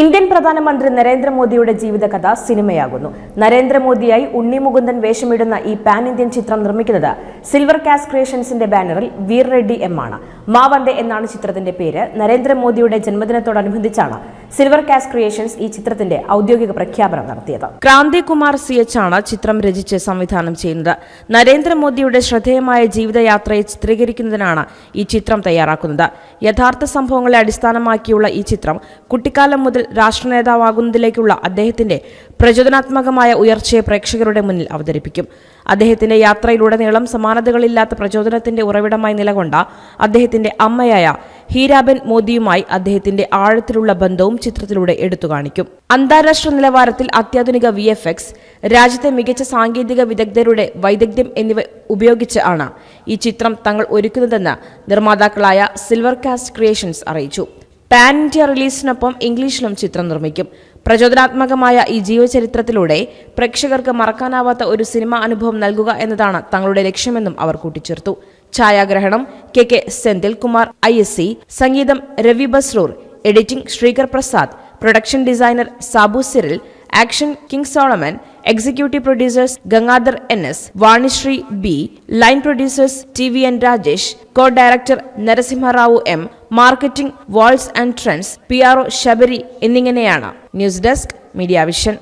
Indian പ്രധാനമന്ത്രി നരേന്ദ്രമോദിയുടെ ജീവിതകഥ സിനിമയാകുന്നു. നരേന്ദ്രമോദിയായി ഉണ്ണി മുകുന്ദൻ വേഷമിടുന്ന ഈ പാൻ ഇന്ത്യൻ ചിത്രം നിർമ്മിക്കുന്നത് സിൽവർ കാസ് ക്രിയേഷൻസിന്റെ ബാനറിൽ വീർ റെഡ്ഡി എം ആണ്. മാവന്തെ എന്നാണ് ചിത്രത്തിന്റെ പേര്. നരേന്ദ്രമോദിയുടെ ജന്മദിനത്തോടനുബന്ധിച്ചാണ് സിൽവർ കാസ് ക്രിയേഷൻസ് ഈ ചിത്രത്തിന്റെ ഔദ്യോഗിക പ്രഖ്യാപനം നടത്തിയത്. ക്രാന്തി കുമാർ സി എച്ച് ആണ് ചിത്രം രചിച്ച് സംവിധാനം ചെയ്യുന്നത്. നരേന്ദ്രമോദിയുടെ ശ്രദ്ധേയമായ ജീവിതയാത്രയെ ചിത്രീകരിക്കുന്നതിനാണ് ഈ ചിത്രം തയ്യാറാക്കുന്നത്. യഥാർത്ഥ സംഭവങ്ങളെ അടിസ്ഥാനമാക്കിയുള്ള ഈ ചിത്രം കുട്ടിക്കാലം മുതൽ രാഷ്ട്ര നേതാവാകുന്നതിലേക്കുള്ള അദ്ദേഹത്തിന്റെ പ്രചോദനാത്മകമായ ഉയർച്ചയെ പ്രേക്ഷകരുടെ മുന്നിൽ അവതരിപ്പിക്കും. അദ്ദേഹത്തിന്റെ യാത്രയിലുടനീളം സമാനതകളില്ലാത്ത പ്രചോദനത്തിന്റെ ഉറവിടമായി നിലകൊണ്ട അദ്ദേഹത്തിന്റെ അമ്മയായ ഹീരാബെൻ മോദിയുമായി അദ്ദേഹത്തിന്റെ ആഴത്തിലുള്ള ബന്ധവും ചിത്രത്തിലൂടെ എടുത്തു കാണിക്കും. അന്താരാഷ്ട്ര നിലവാരത്തിൽ അത്യാധുനിക വി എഫ് എക്സ് രാജ്യത്തെ മികച്ച സാങ്കേതിക വിദഗ്ധരുടെ വൈദഗ്ധ്യം എന്നിവ ഉപയോഗിച്ച് ആണ് ഈ ചിത്രം തങ്ങൾ ഒരുക്കുന്നതെന്ന് നിർമ്മാതാക്കളായ സിൽവർ കാസ്റ്റ് ക്രിയേഷൻസ് അറിയിച്ചു. പാൻ ഇന്ത്യ റിലീസിനൊപ്പം ഇംഗ്ലീഷിലും ചിത്രം നിർമ്മിക്കും. പ്രചോദനാത്മകമായ ഈ ജീവചരിത്രത്തിലൂടെ പ്രേക്ഷകർക്ക് മറക്കാനാവാത്ത ഒരു സിനിമ അനുഭവം നൽകുക എന്നതാണ് തങ്ങളുടെ ലക്ഷ്യമെന്നും അവർ കൂട്ടിച്ചേർത്തു. ഛായാഗ്രഹണം K K Senthil Kumar I S C സംഗീതം Ravi Basrur editing Srikar Prasad production designer Sabu Cyril action king Solomon executive producers Gangadhar N S Vanisri B line producers T V N Rajesh co director Narasimharao M marketing walls and trends P R O Sabari എന്നിങ്ങനെയാണ്. News desk media vision